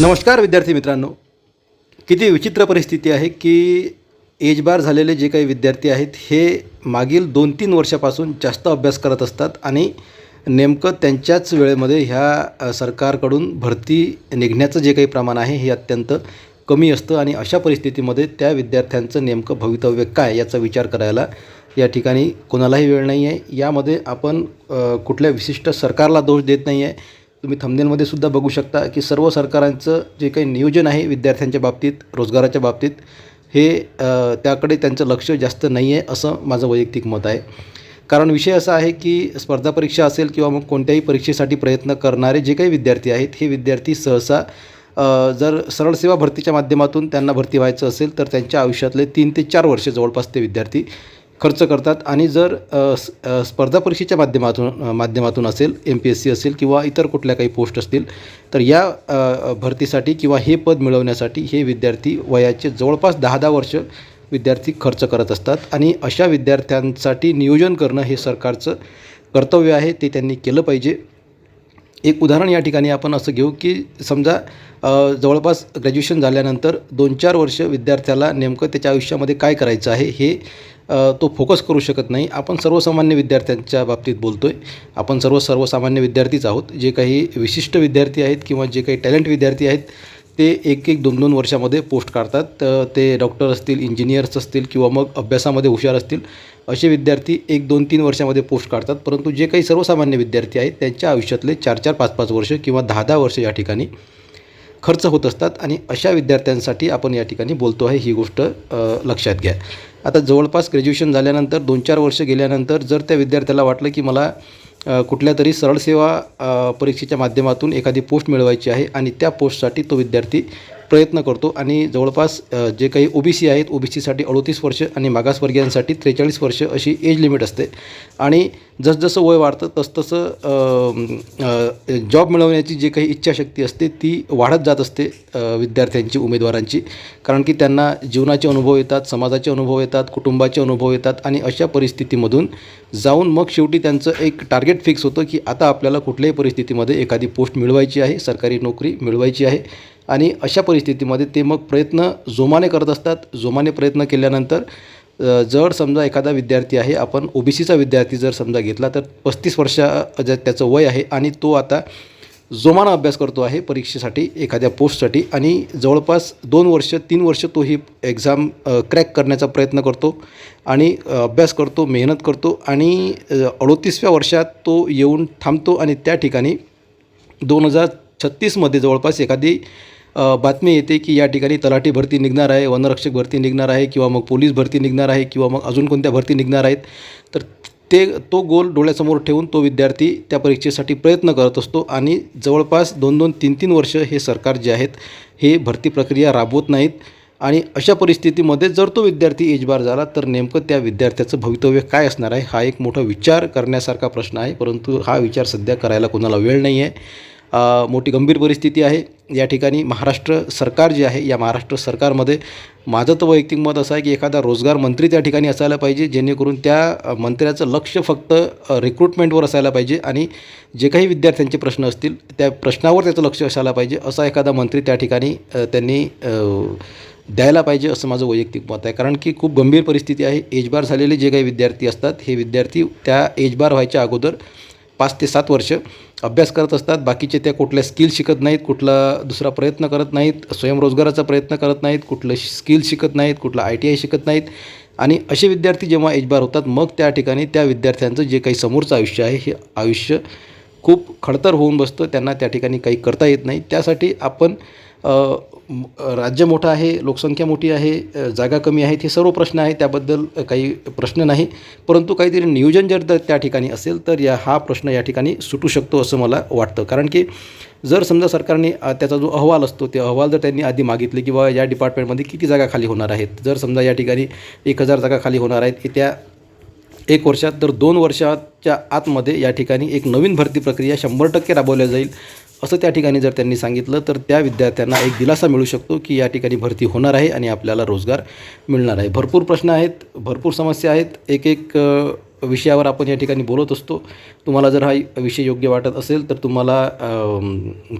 नमस्कार विद्यार्थी मित्रांनो. किती विचित्र परिस्थिती आहे की एज बार झालेले जे काही विद्यार्थी आहेत हे मागील दोन तीन वर्षापासून जास्त अभ्यास करत असतात आणि नेमकं त्यांच्याच वेळेमध्ये ह्या सरकारकडून भरती निघण्याचं जे काही प्रमाण आहे हे अत्यंत कमी असतं आणि अशा परिस्थितीमध्ये त्या विद्यार्थ्यांचं नेमकं भवितव्य काय याचा विचार करायला या ठिकाणी कोणालाही वेळ नाही आहे यामध्ये आपण कुठल्या विशिष्ट सरकारला दोष देत नाही आहे तुम्ही थंबनेलमध्ये सुद्धा बघू शकता की सर्व सरकारांचं जे काही नियोजन आहे विद्यार्थ्यांच्या बाबतीत रोजगाराच्या बाबतीत हे त्याकडे त्यांचं लक्ष जास्त नाही आहे असं माझं वैयक्तिक मत आहे. कारण विषय असा आहे की स्पर्धा परीक्षा असेल किंवा मग कोणत्याही परीक्षेसाठी प्रयत्न करणारे जे काही विद्यार्थी आहेत हे विद्यार्थी सहसा जर सरळ सेवा भरतीच्या माध्यमातून त्यांना भरती व्हायचं असेल तर त्यांच्या आयुष्यातले तीन ते चार वर्ष जवळपास ते विद्यार्थी खर्च करतात. आणि जर स्पर्धा परीक्षेच्या माध्यमातून माध्यमातून असेल एम पी एस सी असेल किंवा इतर कुठल्या काही पोस्ट असतील तर या भरतीसाठी किंवा हे पद मिळवण्यासाठी हे विद्यार्थी वयाचे जवळपास दहा दहा वर्ष विद्यार्थी खर्च करत असतात. आणि अशा विद्यार्थ्यांसाठी नियोजन करणं हे सरकारचं कर्तव्य आहे. ते त्यांनी केलं पाहिजे. एक उदाहरण या ठिकाणी आपण असं घेऊ की समजा जवळपास ग्रॅज्युएशन झाल्यानंतर दोन चार वर्ष विद्यार्थ्याला नेमकं त्याच्या आयुष्यामध्ये काय करायचं आहे हे तो फोकस करू शकत नाही. आपण सर्वसामान्य विद्यार्थ्यांच्या बाबतीत बोलतो आहे आपण सर्व सर्वसामान्य विद्यार्थीच आहोत. जे काही विशिष्ट विद्यार्थी आहेत किंवा जे काही टॅलेंट विद्यार्थी आहेत ते एक एक दोन दोन वर्षामध्ये पोस्ट काढतात. तर ते डॉक्टर असतील इंजिनियर्स असतील किंवा मग अभ्यासामध्ये हुशार असतील. असे विद्यार्थी एक दोन तीन वर्षामध्ये पोस्ट काढतात. परंतु जे काही सर्वसामान्य विद्यार्थी आहेत त्यांच्या आयुष्यातले चार चार पाच पाच वर्ष किंवा दहा दहा वर्ष या ठिकाणी खर्च होत असतात. आणि अशा विद्यार्थ्यांसाठी आपण या ठिकाणी बोलतो आहे. ही गोष्ट लक्षात घ्या. आता जवळपास ग्रॅज्युएशन झाल्यानंतर दोन चार वर्ष गेल्यानंतर जर त्या विद्यार्थ्याला वाटलं की मला कुठल्या तरी सरळ सेवा परीक्षेच्या माध्यमातून एखादी पोस्ट मिळवायची आहे आणि त्या पोस्टसाठी तो विद्यार्थी प्रयत्न करतो आणि जवळपास जे काही ओ बी सी आहेत ओ बी सीसाठी अडोतीस वर्ष आणि मागासवर्गीयांसाठी त्रेचाळीस वर्ष अशी एज लिमिट असते. आणि जसजसं वय वाढतं तसतसं जॉब मिळवण्याची जी काही इच्छाशक्ती असते ती वाढत जात असते विद्यार्थ्यांची उमेदवारांची. कारण की त्यांना जीवनाचे अनुभव येतात समाजाचे अनुभव येतात कुटुंबाचे अनुभव येतात आणि अशा परिस्थितीमधून जाऊन मग शेवटी त्यांचं एक टार्गेट फिक्स होतं की आता आपल्याला कुठल्याही परिस्थितीमध्ये एखादी पोस्ट मिळवायची आहे सरकारी नोकरी मिळवायची आहे आणि अशा परिस्थितीमध्ये ते मग प्रयत्न जोमाने करत असतात. जोमाने प्रयत्न केल्यानंतर जर समजा एखादा विद्यार्थी आहे आपण ओ बी सीचा विद्यार्थी जर समजा घेतला तर पस्तीस वर्षा जर त्याचं वय आहे आणि तो आता जोमानं अभ्यास करतो आहे परीक्षेसाठी एखाद्या पोस्टसाठी आणि जवळपास दोन वर्ष तीन वर्ष तो ही एक्झाम क्रॅक करण्याचा प्रयत्न करतो आणि अभ्यास करतो मेहनत करतो आणि अडोतीसव्या वर्षात तो येऊन थांबतो आणि त्या ठिकाणी दोन हजार छत्तीसमध्ये जवळपास एखादी बातमी येते की या ठिकाणी तलाठी भरती निघणार आहे वनरक्षक भरती निघणार आहे किंवा मग पोलीस भरती निघणार आहे किंवा मग अजून कोणत्या भरती निघणार आहेत तर ते तो गोल डोळ्यासमोर ठेवून तो विद्यार्थी त्या परीक्षेसाठी प्रयत्न करत असतो आणि जवळपास दोन दोन तीन तीन वर्ष हे सरकार जे आहेत हे भरती प्रक्रिया राबवत नाहीत आणि अशा परिस्थितीमध्ये जर तो विद्यार्थी एजबार झाला तर नेमकं त्या विद्यार्थ्याचं भवितव्य काय असणार आहे हा एक मोठा विचार करण्यासारखा प्रश्न आहे परंतु हा विचार सध्या करायला कोणाला वेळ नाही आहे मोठी गंभीर परिस्थिती आहे. या ठिकाणी महाराष्ट्र सरकार जे आहे या महाराष्ट्र सरकारमध्ये माझं तर वैयक्तिक मत असं आहे की एखादा रोजगार मंत्री त्या ठिकाणी असायला पाहिजे जेणेकरून त्या मंत्र्याचं लक्ष फक्त रिक्रुटमेंटवर असायला पाहिजे आणि जे काही विद्यार्थ्यांचे प्रश्न असतील त्या प्रश्नावर त्याचं लक्ष असायला पाहिजे असा एखादा मंत्री त्या ठिकाणी त्यांनी द्यायला पाहिजे असं माझं वैयक्तिक मत आहे. कारण की खूप गंभीर परिस्थिती आहे. एजबार झालेले जे काही विद्यार्थी असतात हे विद्यार्थी त्या एजबार व्हायच्या अगोदर पाच ते सात वर्ष अभ्यास करत असतात. बाकीचे त्या कुठल्या स्किल शिकत नाहीत कुठला दुसरा प्रयत्न करत नाहीत स्वयंरोजगाराचा प्रयत्न करत नाहीत कुठलं स्किल शिकत नाहीत कुठलं आय टी आय शिकत नाहीत. आणि असे विद्यार्थी जेव्हा एजबार होतात मग त्या ठिकाणी त्या विद्यार्थ्यांचं जे काही समोरचं आयुष्य आहे हे आयुष्य खूप खडतर होऊन बसतं. त्यांना त्या ठिकाणी काही करता येत नाही. त्यासाठी आपण राज्य मोठं आहे लोकसंख्या मोठी आहे जागा कमी आहेत हे सर्व प्रश्न आहे त्याबद्दल काही प्रश्न नाही. परंतु काहीतरी नियोजन जर त्या- त्या ठिकाणी असेल तर या हा प्रश्न या ठिकाणी सुटू शकतो असं मला वाटतं. कारण की जर समजा सरकारने त्याचा जो अहवाल असतो ते अहवाल जर त्यांनी आधी मागितले किंवा या डिपार्टमेंटमध्ये किती जागा खाली होणार आहेत जर समजा या ठिकाणी एक हजार जागा खाली होणार आहेत त्या एक वर्षात तर दोन वर्षाच्या आतमध्ये या ठिकाणी एक नवीन भरती प्रक्रिया शंभर टक्के राबवल्या जाईल. असं त्या ठिकाणी जर त्यांनी सांगितलं तर त्या विद्यार्थ्यांना एक दिलासा मिळू शकतो की या ठिकाणी भरती होणार आहे आणि आपल्याला रोजगार मिळणार आहे. भरपूर प्रश्न आहेत भरपूर समस्या आहेत. एक एक विषयावर आपण या ठिकाणी बोलत असतो. तुम्हाला जर हा विषय योग्य वाटत असेल तर तुम्हाला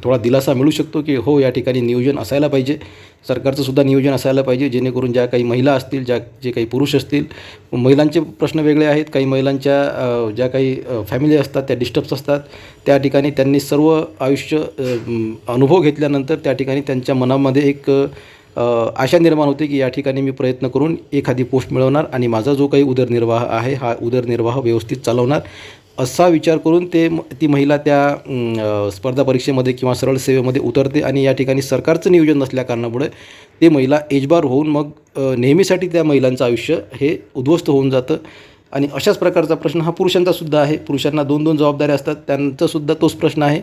थोडा दिलासा मिळू शकतो की हो या ठिकाणी नियोजन असायला पाहिजे. सरकारचं सुद्धा नियोजन असायला पाहिजे जेणेकरून ज्या काही महिला असतील ज्या जे काही पुरुष असतील महिलांचे प्रश्न वेगळे आहेत. काही महिलांच्या ज्या काही फॅमिली असतात त्या डिस्टर्ब्स असतात. त्या ठिकाणी त्यांनी सर्व आयुष्य अनुभव घेतल्यानंतर त्या ठिकाणी त्यांच्या मनामध्ये एक आशा निर्माण होते की या ठिकाणी मी प्रयत्न करून एखादी पोस्ट मिळवणार आणि माझा जो काही उदरनिर्वाह आहे हा उदरनिर्वाह व्यवस्थित चालवणार असा विचार करून ते म- ती महिला त्या स्पर्धा परीक्षेमध्ये किंवा सरळ सेवेमध्ये उतरते आणि या ठिकाणी सरकारचं नियोजन नसल्याकारणामुळे ते महिला एजबार होऊन मग नेहमीसाठी त्या महिलांचं आयुष्य हे उद्ध्वस्त होऊन जातं. आणि अशाच प्रकारचा प्रश्न हा पुरुषांचा सुद्धा आहे. पुरुषांना दोन दोन जबाबदाऱ्या असतात. त्यांचासुद्धा तोच प्रश्न आहे.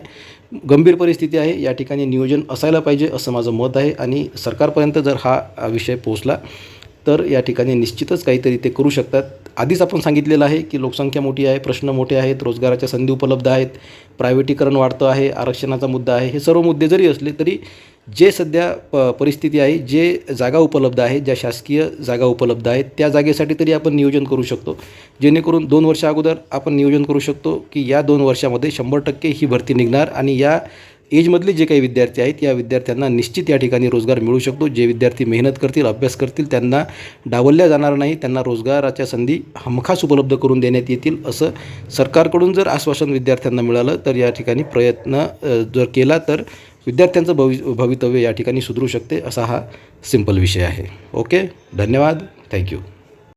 गंभीर परिस्थिती आहे. या ठिकाणी नियोजन असायला पाहिजे असं माझं मत आहे. आणि सरकारपर्यंत जर हा विषय पोहोचला तर या ठिकाणी निश्चितच काहीतरी ते करू शकतात. आधीच आपण सांगितलेलं आहे की लोकसंख्या मोठी आहे प्रश्न मोठे आहेत रोजगाराच्या संधी उपलब्ध आहेत प्रायव्हेटीकरण वाढतं आहे आरक्षणाचा मुद्दा आहे हे सर्व मुद्दे जरी असले तरी जे सध्या प परिस्थिती आहे जे जागा उपलब्ध आहेत ज्या शासकीय जागा उपलब्ध आहेत त्या जागेसाठी तरी आपण नियोजन करू शकतो. जेणेकरून दोन वर्षा अगोदर आपण नियोजन करू शकतो की या दोन वर्षामध्ये शंभर टक्के ही भरती निघणार आणि या एजमधले जे काही विद्यार्थी आहेत या विद्यार्थ्यांना निश्चित या ठिकाणी रोजगार मिळू शकतो. जे विद्यार्थी मेहनत करतील अभ्यास करतील त्यांना डावलल्या जाणार नाही. त्यांना रोजगाराच्या संधी हमखास उपलब्ध करून देण्यात येतील असं सरकारकडून जर आश्वासन विद्यार्थ्यांना मिळालं तर या ठिकाणी प्रयत्न जर केला तर विद्यार्थ्यांचं भवि भवितव्य या ठिकाणी सुधरू शकते असा हा सिंपल विषय आहे. ओके? धन्यवाद. थँक्यू.